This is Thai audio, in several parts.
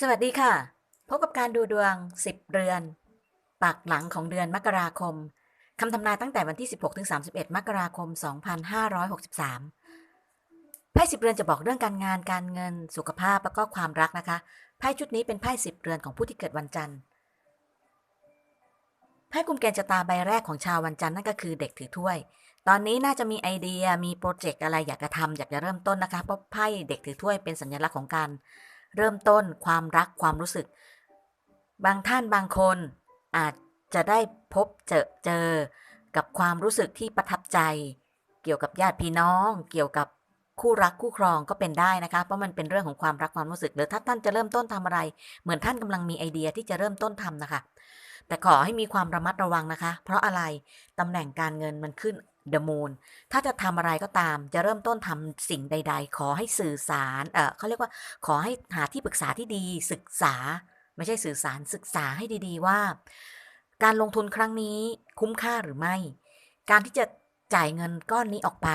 สวัสดีค่ะ พบกับการดูดวง 10เรือน ปากหลังของเดือนมกราคม คำทำนายตั้งแต่วันที่ 16ถึง31 มกราคม 2563 ไพ่สิบเรือนจะบอกเรื่องการงานการเงิน สุขภาพแล้วก็ความรักนะคะ ไพ่ชุดนี้เป็นไพ่สิบเรือนของผู้ที่เกิดวันจันทร์ ไพ่กุมเกณฑ์ชะตาใบแรกของชาววันจันทร์นั่นก็คือเด็กถือถ้วย ตอนนี้น่าจะมีไอเดีย มีโปรเจกต์อะไรอยากจะทำอยากจะเริ่มต้นนะคะ เพราะไพ่เด็กถือถ้วยเป็นสัญลักษณ์ของการ เริ่มต้นความรักความรู้สึก บางท่านบางคนอาจจะได้พบเจอเจอ กับความรู้สึกที่ประทับใจ เกี่ยวกับญาติพี่น้อง เกี่ยวกับคู่รักคู่ครองก็เป็นได้นะคะ เพราะมันเป็นเรื่องของความรักความรู้สึกหรือถ้าท่านจะเริ่มต้นทำอะไร เหมือนท่านกำลังมีไอเดียที่จะเริ่มต้นทำนะคะ แต่ขอให้มีความระมัดระวังนะคะ เพราะอะไรตำแหน่งการเงินมันขึ้น The Moon ถ้าจะทำอะไรก็ตาม จะเริ่มต้นทำสิ่งใด ๆ ขอให้สื่อสาร เออเขาเรียกว่า ขอให้หาที่ปรึกษาที่ดี ศึกษา ไม่ใช่สื่อสาร ศึกษาให้ดีๆว่า การลงทุนครั้งนี้คุ้มค่าหรือไม่ การที่จะจ่ายเงินก้อนนี้ออกไป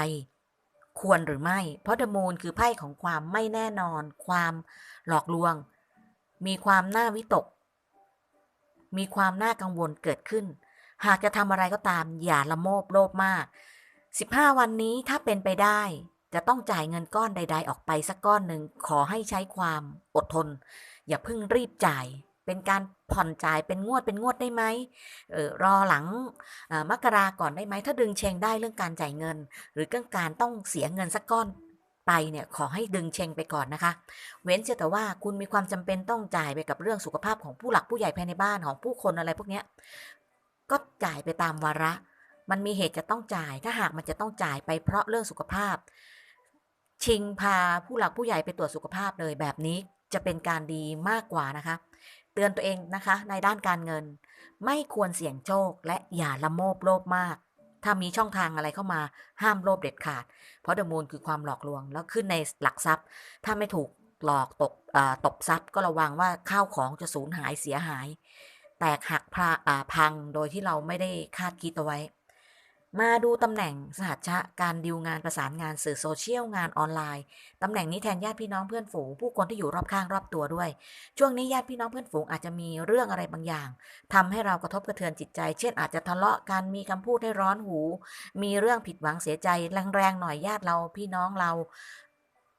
ควรหรือไม่ เพราะ The Moon คือไพ่ของความไม่แน่นอน ความหลอกลวง มีความน่าวิตก มีความน่ากังวลเกิดขึ้น หากจะทำอะไรก็ตามอย่าละโมบโลภมาก 15 วันนี้ถ้าเป็นไปได้ จะต้องจ่ายเงินก้อนใด ๆ ออกไปสักก้อนหนึ่งขอให้ใช้ความอดทน อย่าเพิ่งรีบจ่าย เป็นการผ่อนจ่ายเป็นงวดเป็นงวดได้ไหมออรอหลังมกราก่อนได้ไหม ถ้าดึงเชงได้เรื่องการจ่ายเงิน หรือเรื่องการต้องเสียเงินสักก้อนไปเนี่ยขอให้ดึงเชงไปก่อนนะคะ เว้นเสียแต่ว่าคุณมีความจำเป็นต้องจ่ายไปกับเรื่องสุขภาพของผู้หลักผู้ใหญ่ภายในบ้านของผู้คนอะไรพวกเนี้ย ก็จ่ายไปตามวาระ มันมีเหตุจะต้องจ่าย ถ้าหากมันจะต้องจ่ายไปเพราะเรื่องสุขภาพ ชิงพาผู้หลักผู้ใหญ่ไปตรวจสุขภาพเลยแบบนี้จะเป็นการดีมากกว่านะคะ เตือนตัวเองนะคะ ในด้านการเงิน ไม่ควรเสี่ยงโชค และอย่าละโมบโลภมาก ถ้ามีช่องทางอะไรเข้ามาห้ามโลภเด็ดขาด เพราะเดมูลคือความหลอกลวง แล้วขึ้นในหลักทรัพย์ ถ้าไม่ถูกหลอกตกอ่อตบทรัพย์ก็ระวังว่าข้าวของจะสูญหายเสียหาย แตกหักพาอ่าพังโดยที่เราไม่ได้คาดคิดเอาไว้ มาดูตำแหน่งสหัชชะการดิวงานประสานงานสื่อโซเชียลงานออนไลน์ตำแหน่งนี้แทนญาติพี่น้องเพื่อนฝูงผู้คนที่อยู่รอบข้างรอบตัวด้วย ช่วงนี้ญาติพี่น้องเพื่อนฝูงอาจจะมีเรื่องอะไรบางอย่างทำให้เรากระทบกระเทือนจิตใจ เช่น อาจจะทะเลาะกันมีคำพูดให้ร้อนหู มีเรื่องผิดหวังเสียใจแรงๆหน่อยญาติเราพี่น้องเรา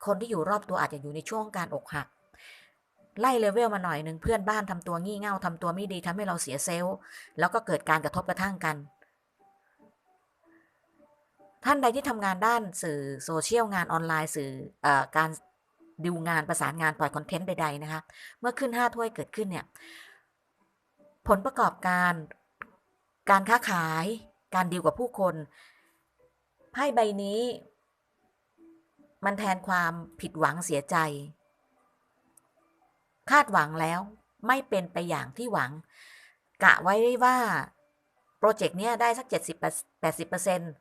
คนที่อยู่รอบตัวอาจจะอยู่ในช่วงการอกหัก ไล่เลเวลมาหน่อยหนึ่งเพื่อนบ้านทำตัวงี่เง่าทำตัวไม่ดีทำให้เราเสียเซลล์แล้วก็เกิดการกระทบกระทั่งกัน ท่านใดที่ทำงานด้านสื่อโซเชียลงานออนไลน์สื่ออการดิวงานประสานงานปล่อยคอนเทนต์ใดๆนะคะเมื่อขึ้นห้าถ้วยเกิดขึ้นเนี่ยผลประกอบการ การค้าขาย การดีลกับผู้คนไพ่ใบนี้ มันแทนความผิดหวังเสียใจ คาดหวังแล้วไม่เป็นไปอย่างที่หวัง กะไว้ว่า โปรเจกต์เนี้ยได้สัก 70 80เปอร์เซ็นต์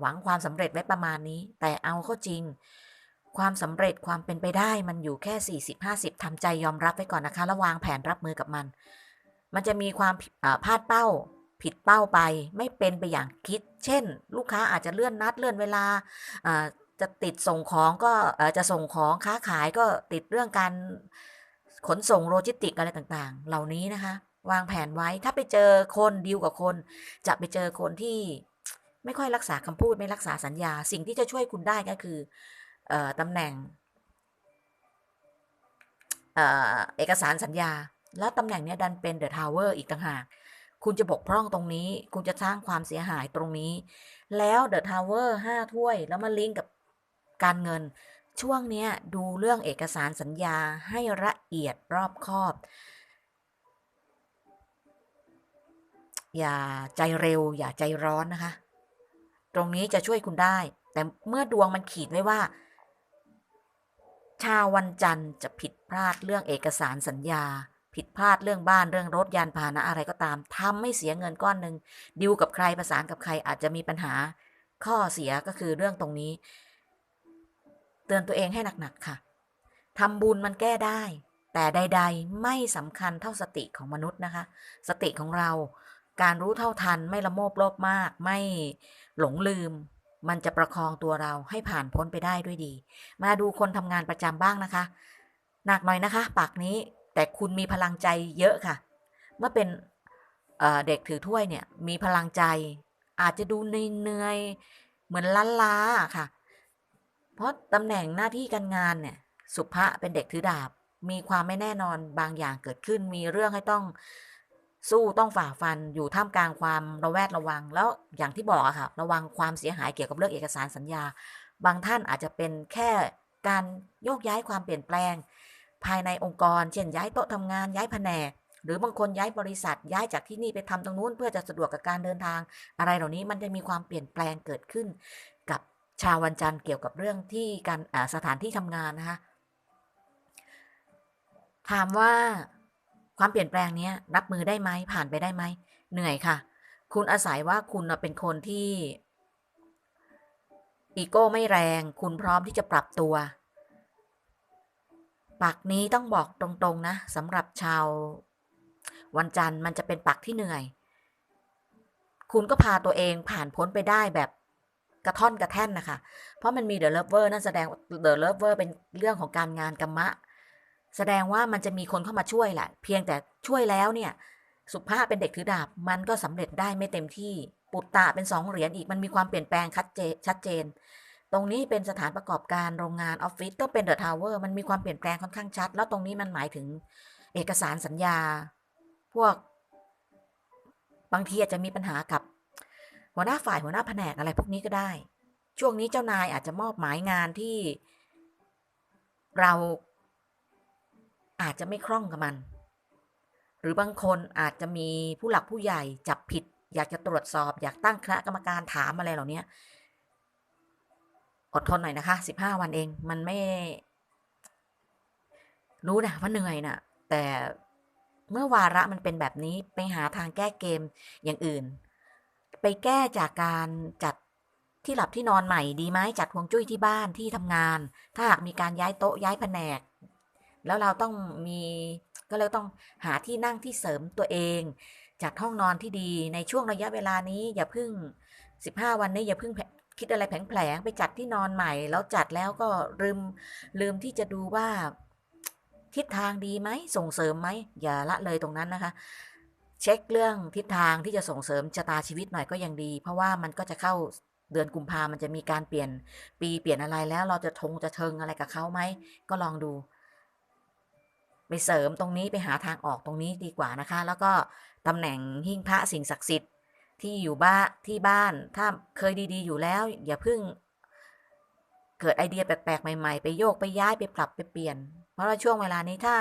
หวังความสำเร็จไว้ประมาณนี้ แต่เอาเข้าจริง ความสำเร็จความเป็นไปได้มันอยู่แค่ 40 50ทำใจยอมรับไว้ก่อนนะคะแล้วางแผนรับมือกับมัน มันจะมีความพลาดเป้าผิดเป้าไปไม่เป็นไปอย่างคิด เช่น ลูกค้าอาจจะเลื่อนนัดเลื่อนเวลาจะติดส่งของก็จะส่งของค้าขายก็ติดเรื่องการ ขนส่งโลจิสติกอะไรต่างๆ เหล่านี้นะคะ วางแผนไว้ถ้าไปเจอคนดีลกับคน จะไปเจอคนที่ไม่ค่อยรักษาคำพูดไม่รักษาสัญญา สิ่งที่จะช่วยคุณได้ก็คือออตำแหน่งเอเอกสารสัญญา แล้วตำแหน่งนี้ดันเป็นเดอะทาวเวอร์อีกต่างหากคุณจะบกพร่องตรงนี้ คุณจะสร้างความเสียหายตรงนี้ แล้วเดอะทาวเวอร์ห้าถ้วย แล้วมาลิงก์กับการเงิน ช่วงนี้ดูเรื่องเอกสารสัญญาให้ละเอียดรอบคอบ อย่าใจเร็ว อย่าใจร้อนนะคะ ตรงนี้จะช่วยคุณได้ แต่เมื่อดวงมันขีดไว้ว่า ชาววันจันทร์จะผิดพลาดเรื่องเอกสารสัญญา ผิดพลาดเรื่องบ้านเรื่องรถยานพาหนะอะไรก็ตามทำไม่เสียเงินก้อนหนึ่งดิวกับใครประสานกับใครอาจจะมีปัญหา ข้อเสียก็คือเรื่องตรงนี้ เตือนตัวเองให้หนักๆค่ะทำบุญมันแก้ได้ แต่ใด ๆ ไม่สำคัญเท่าสติของมนุษย์นะคะ สติของเราการรู้เท่าทันไม่ละโมบโลภมาก ไม่หลงลืม มันจะประคองตัวเราให้ผ่านพ้นไปได้ด้วยดี มาดูคนทำงานประจำบ้างนะคะ หนักหน่อยนะคะ ปากนี้แต่คุณมีพลังใจเยอะค่ะ เมื่อเป็นเเด็กถือถ้วยเนี่ยมีพลังใจ อาจจะดูเหนื่อยเหมือนล้าล้าๆค่ะ เพราะตำแหน่งหน้าที่การงานเนี่ย สุภะเป็นเด็กถือดาบ มีความไม่แน่นอนบางอย่างเกิดขึ้น มีเรื่องให้ต้องสู้ต้องฝ่าฟันอยู่ท่ามกลางความระแวดระวัง แล้วอย่างที่บอกอะค่ะระวังความเสียหายเกี่ยวกับเรื่องเอกสารสัญญา บางท่านอาจจะเป็นแค่การโยกย้ายความเปลี่ยนแปลง ภายในองค์กร เช่นย้ายโต๊ะทำงานย้ายแผนกหรือบางคนย้ายบริษัทย้ายจากที่นี่ไปทำตรงนู้นเพื่อจะสะดวกกับการเดินทาง อะไรเหล่านี้มันจะมีความเปลี่ยนแปลงเกิดขึ้น ชาววันจันทร์เกี่ยวกับเรื่องที่การสถานที่ทำงานนะคะถามว่าความเปลี่ยนแปลงนี้รับมือได้ไหมผ่านไปได้ไหมเหนื่อยค่ะ คุณอาศัยว่าคุณเป็นคนที่อีโก้ไม่แรง คุณพร้อมที่จะปรับตัว ปักนี้ต้องบอกตรงๆนะสำหรับชาว วันจันทร์มันจะเป็นปักที่เหนื่อย คุณก็พาตัวเองผ่านพ้นไปได้แบบ กระท่อนกระแท่นนะคะ เพราะมันมีเดอะเลิฟเวอร์นั่นแสดงเดอะเลิฟเวอร์เป็นเรื่องของการงานกรรมะ แสดงว่ามันจะมีคนเข้ามาช่วยแหละ เพียงแต่ช่วยแล้วเนี่ย สุภาพเป็นเด็กถือดาบ มันก็สำเร็จได้ไม่เต็มที่ ปุตตะเป็นสองเหรียญอีก มันมีความเปลี่ยนแปลงชัดเจนชัดเจน ตรงนี้เป็นสถานประกอบการโรงงานออฟฟิศก็เป็นเดอะทาวเวอร์มันมีความเปลี่ยนแปลงค่อนข้างชัด แล้วตรงนี้มันหมายถึงเอกสารสัญญา พวกบางทีอาจจะมีปัญหากับ หัวหน้าฝ่ายหัวหน้าแผนกอะไรพวกนี้ก็ได้ ช่วงนี้เจ้านายอาจจะมอบหมายงานที่ เราอาจจะไม่คล่องกับมัน หรือบางคนอาจจะมีผู้หลักผู้ใหญ่จับผิด อยากจะตรวจสอบ อยากตั้งคณะกรรมการถามอะไรเหล่านี้อดทนหน่อยนะคะสิบห้าวันเอง มันไม่ รู้นะว่าเหนื่อยนะแต่เมื่อวาระมันเป็นแบบนี้ไปหาทางแก้เกมอย่างอื่น ไปแก้จากการจัดที่หลับที่นอนใหม่ดีไหมจัดฮวงจุ้ยที่บ้านที่ทำงาน ถ้าหากมีการย้ายโต๊ะย้ายแผนก แล้วเราต้องมีก็เลยต้องหาที่นั่งที่เสริมตัวเอง จัดห้องนอนที่ดีในช่วงระยะเวลานี้อย่าเพึ่ง 15 วันนี้อย่าเพึ่งคิดอะไรแผลงๆไปจัดที่นอนใหม่ แล้วจัดแล้วก็ลืมลืมที่จะดูว่าทิศทางดีไหมส่งเสริมไหมอย่าละเลยตรงนั้นนะคะ เช็คเรื่องทิศทางที่จะส่งเสริมชะตาชีวิตหน่อยก็ยังดี เพราะว่ามันก็จะเข้าเดือนกุมภามันจะมีการเปลี่ยนปีเปลี่ยนอะไรแล้วเราจะทงจะเทิงอะไรกับเขาไหม ก็ลองดู ไปเสริมตรงนี้ไปหาทางออกตรงนี้ดีกว่านะคะ แล้วก็ตำแหน่งหิ้งพระสิ่งศักดิ์สิทธิ์ที่อยู่บ้านที่บ้าน ถ้าเคยดีๆ อยู่แล้ว อย่าเพิ่ง เกิดไอเดียแปลกๆใหม่ๆ ไปโยกไปย้ายไปปรับไปเปลี่ยน เพราะว่าช่วงเวลานี้ถ้า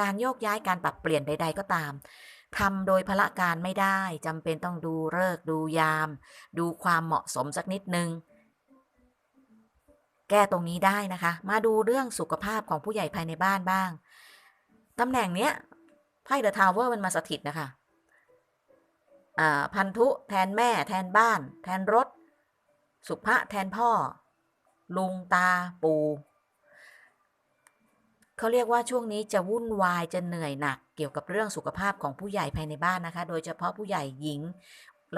การโยกย้ายการปรับเปลี่ยนใด ๆ ก็ตาม ทำโดยพละการไม่ได้จำเป็นต้องดูเลิกดูยาม ดูความเหมาะสมสักนิดนึง แก้ตรงนี้ได้นะคะ มาดูเรื่องสุขภาพของผู้ใหญ่ภายในบ้านบ้างตำแหน่งเนี้ยไพ่เดอะทาวเวอร์มันมาสถิตนะคะพันธุแทนแม่ แทนบ้าน แทนรถ สุภะแทนพ่อ ลุงตาปู่เขาเรียกว่าช่วงนี้จะวุ่นวายจะเหนื่อยหนัก เกี่ยวกับเรื่องสุขภาพของผู้ใหญ่ภายในบ้านนะคะ โดยเฉพาะผู้ใหญ่หญิง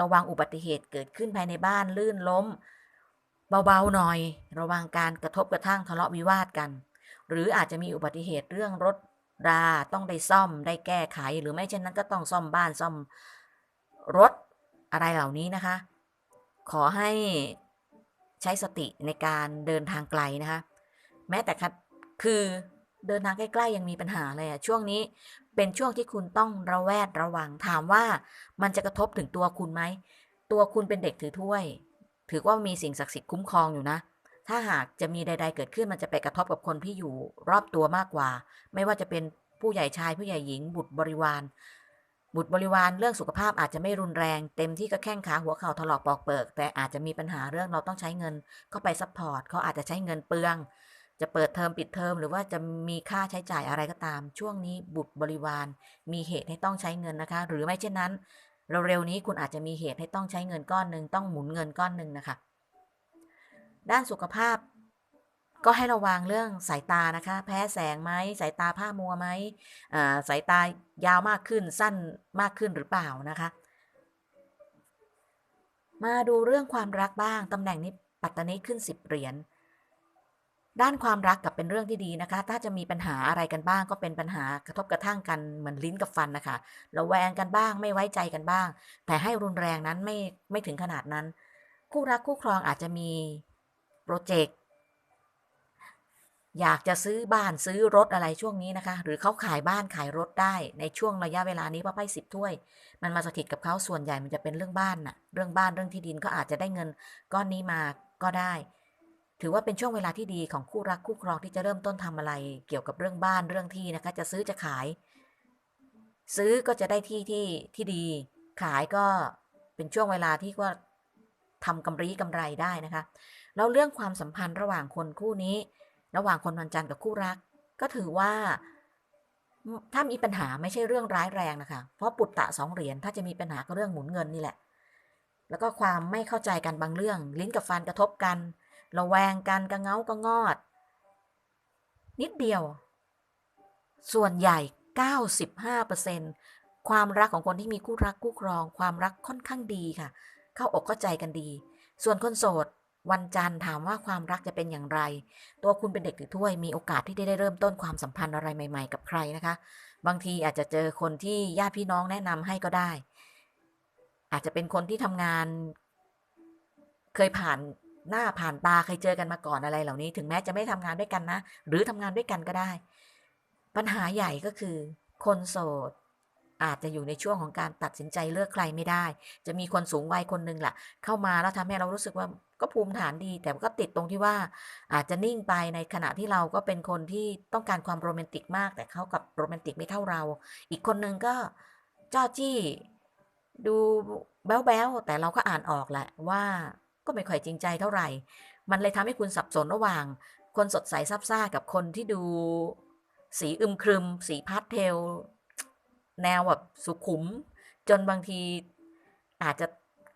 ระวังอุบัติเหตุเกิดขึ้นภายในบ้านลื่นล้ม เบาๆหน่อย ระวังการกระทบกระทั่งทะเลาะวิวาทกัน หรืออาจจะมีอุบัติเหตุเรื่องรถราต้องได้ซ่อมได้แก้ไข หรือไม่เช่นนั้นก็ต้องซ่อมบ้านซ่อมรถอะไรเหล่านี้นะคะ ขอให้ใช้สติในการเดินทางไกลนะคะ แม้แต่คือเดินทางใกล้ๆยังมีปัญหาเลยอะช่วงนี้ เป็นช่วงที่คุณต้องระแวดระวังถามว่ามันจะกระทบถึงตัวคุณไหม ตัวคุณเป็นเด็กถือถ้วย ถือว่ามีสิ่งศักดิ์สิทธิ์คุ้มครองอยู่นะ ถ้าหากจะมีใด ๆ เกิดขึ้นมันจะไปกระทบกับคนที่อยู่รอบตัวมากกว่า ไม่ว่าจะเป็นผู้ใหญ่ชายผู้ใหญ่หญิง บุตรบริวาร บุตรบริวารเรื่องสุขภาพอาจจะไม่รุนแรง เต็มที่ก็แข้งขาหัวเข่าถลอกปอกเปิก แต่อาจจะมีปัญหาเรื่องเราต้องใช้เงินเข้าไปซัพพอร์ตเขาอาจจะใช้เงินเปลือง จะเปิดเทอมปิดเทอมหรือว่าจะมีค่าใช้จ่ายอะไรก็ตาม ช่วงนี้บุตรบริวาร มีเหตุให้ต้องใช้เงินนะคะ หรือไม่เช่นนั้นเร็วๆนี้คุณอาจจะมีเหตุให้ต้องใช้เงินก้อนหนึ่งต้องหมุนเงินก้อนหนึ่งนะคะ ด้านสุขภาพ ก็ให้ระวังเรื่องสายตานะคะ แพ้แสงไหมสายตาผ้ามัวไหมสายตายาวมากขึ้นสั้นมากขึ้นหรือเปล่านะคะ มาดูเรื่องความรักบ้างตำแหน่งนี้ปัตตานีขึ้นสิบเหรียญ ด้านความรักกับเป็นเรื่องที่ดีนะคะ ถ้าจะมีปัญหาอะไรกันบ้างก็เป็นปัญหากระทบกระทั่งกันเหมือนลิ้นกับฟันนะคะระแวงกันบ้างไม่ไว้ใจกันบ้าง แต่ให้รุนแรงนั้นไม่ไม่ถึงขนาดนั้น คู่รักคู่ครองอาจจะมีโปรเจกต์อยากจะซื้อบ้านซื้อรถอะไรช่วงนี้นะคะ หรือเขาขายบ้านขายรถได้ในช่วงระยะเวลานี้เพราะไพ่สิบถ้วย มันมาสถิตกับเขาส่วนใหญ่มันจะเป็นเรื่องบ้านน่ะเรื่องบ้านเรื่องที่ดินก็อาจจะได้เงินก้อนนี้มาก็ได้ ถือว่าเป็นช่วงเวลาที่ดีของคู่รักคู่ครองที่จะเริ่มต้นทำอะไร เกี่ยวกับเรื่องบ้านเรื่องที่นะคะ จะซื้อจะขาย ซื้อก็จะได้ที่ที่ที่ดี ขายก็เป็นช่วงเวลาที่ว่าทำกำไรกำไรได้นะคะแล้วเรื่องความสัมพันธ์ระหว่างคนคู่นี้ ระหว่างคนวันจันทร์กับคู่รัก ก็ถือว่า ถ้ามีปัญหาไม่ใช่เรื่องร้ายแรงนะคะ เพราะปุตตะสองเหรียญถ้าจะมีปัญหาก็เรื่องหมุนเงินนี่แหละ แล้วก็ความไม่เข้าใจกันบางเรื่อง ลิ้นกับฟันกระทบกัน ระแวงกันกระเงากระงอด นิดเดียว ส่วนใหญ่ 95%ความรักของคนที่มีคู่รักคู่ครอง ความรักค่อนข้างดีค่ะ เข้าอกเข้าใจกันดี ส่วนคนโสดวันจันทร์ถามว่าความรักจะเป็นอย่างไร ตัวคุณเป็นเด็กถือถ้วยมีโอกาสที่ได้เริ่มต้นความสัมพันธ์อะไรใหม่ ๆ กับใครนะคะ บางทีอาจจะเจอคนที่ญาติพี่น้องแนะนำให้ก็ได้ อาจจะเป็นคนที่ทำงาน เคยผ่าน หน้าผ่านตาเคยเจอกันมาก่อนอะไรเหล่านี้ ถึงแม้จะไม่ทำงานด้วยกันนะ หรือทำงานด้วยกันก็ได้ ปัญหาใหญ่ก็คือ คนโสด อาจจะอยู่ในช่วงของการตัดสินใจเลือกใครไม่ได้ จะมีคนสูงวัยคนหนึ่งแหละเข้ามาแล้วทำให้เรารู้สึกว่าก็ภูมิฐานดี แต่ก็ติดตรงที่ว่า อาจจะนิ่งไปในขณะที่เราก็เป็นคนที่ต้องการความโรแมนติกมาก แต่เขากับโรแมนติกไม่เท่าเรา อีกคนหนึ่งก็จ้อจี้ดูแบ๊วๆแต่เราก็อ่านออกแหละว่า ก็ไม่ค่อยจริงใจเท่าไหร่ มันเลยทำให้คุณสับสนระหว่าง คนสดใสซับซ่ากับคนที่ดู สีอึมครึม สีพาสเทล แนวแบบสุขุม จนบางทีอาจจะ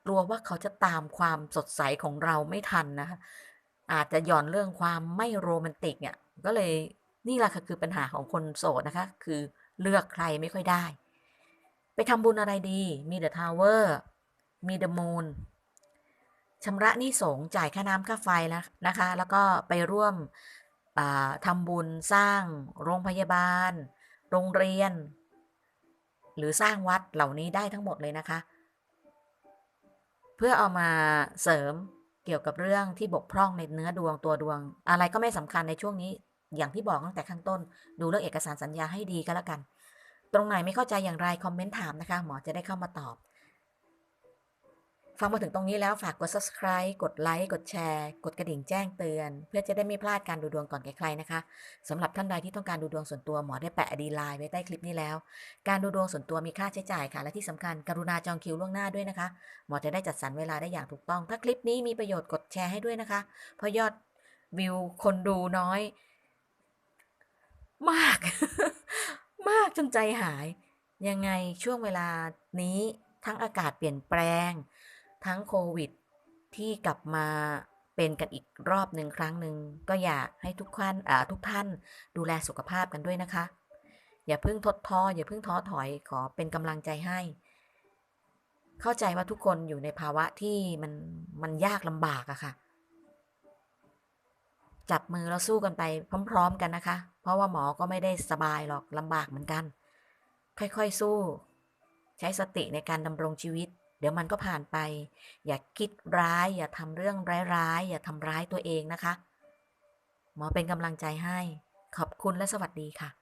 กลัวว่าเขาจะตามความสดใสของเราไม่ทันนะคะอาจจะหย่อนเรื่องความไม่โรแมนติกเนี่ยก็เลยนี่แหละค่ะคือปัญหาของคนโสดนะคะ คือเลือกใครไม่ค่อยได้ ไปทำบุญอะไรดี มีเดอะทาวเวอร์ มีเดอะมูน ชำระหนี้สงฆ์จ่ายค่าน้ำค่าไฟแล้วนะคะ แล้วก็ไปร่วมทำบุญสร้างโรงพยาบาล โรงเรียน หรือสร้างวัดเหล่านี้ได้ทั้งหมดเลยนะคะ เพื่อเอามาเสริมเกี่ยวกับเรื่องที่บกพร่องในเนื้อดวงตัวดวง อะไรก็ไม่สำคัญในช่วงนี้อย่างที่บอกตั้งแต่ข้างต้น ดูเรื่องเอกสารสัญญาให้ดีก็แล้วกัน ตรงไหนไม่เข้าใจอย่างไรคอมเมนต์ถามนะคะ หมอจะได้เข้ามาตอบ ฟังมาถึงตรงนี้แล้วฝากกด subscribe กดไลค์ กดแชร์ กดกระดิ่งแจ้งเตือน เพื่อจะได้ไม่พลาดการดูดวงก่อนใครๆนะคะสำหรับท่านใดที่ต้องการดูดวงส่วนตัวหมอได้แปะดีไลน์ไว้ใต้คลิปนี้แล้ว การดูดวงส่วนตัวมีค่าใช้จ่ายค่ะ และที่สำคัญกรุณาจองคิวล่วงหน้าด้วยนะคะ หมอจะได้จัดสรรเวลาได้อย่างถูกต้อง ถ้าคลิปนี้มีประโยชน์กดแชร์ให้ด้วยนะคะ เพราะยอดวิวคนดูน้อย มาก มากจนใจหาย ยังไงช่วงเวลานี้ทั้งอากาศเปลี่ยนแปลง ทั้งโควิด ที่กลับมาเป็นกันอีกรอบหนึ่งครั้งหนึ่งก็อยากให้ทุกท่านทุกท่านดูแลสุขภาพกันด้วยนะคะ อย่าเพิ่งทดท้ออย่าเพิ่งท้อถอยขอเป็นกำลังใจให้ เข้าใจว่าทุกคนอยู่ในภาวะที่มันมันยากลำบากอะค่ะ จับมือแล้วสู้กันไปพร้อม ๆ กันนะคะ เพราะว่าหมอก็ไม่ได้สบายหรอกลำบากเหมือนกัน ค่อยๆสู้ ใช้สติในการดำรงชีวิต เดี๋ยวมันก็ผ่านไป อย่าคิดร้าย อย่าทำเรื่องร้ายๆ อย่าทำร้ายตัวเองนะคะ หมอเป็นกำลังใจให้ ขอบคุณและสวัสดีค่ะ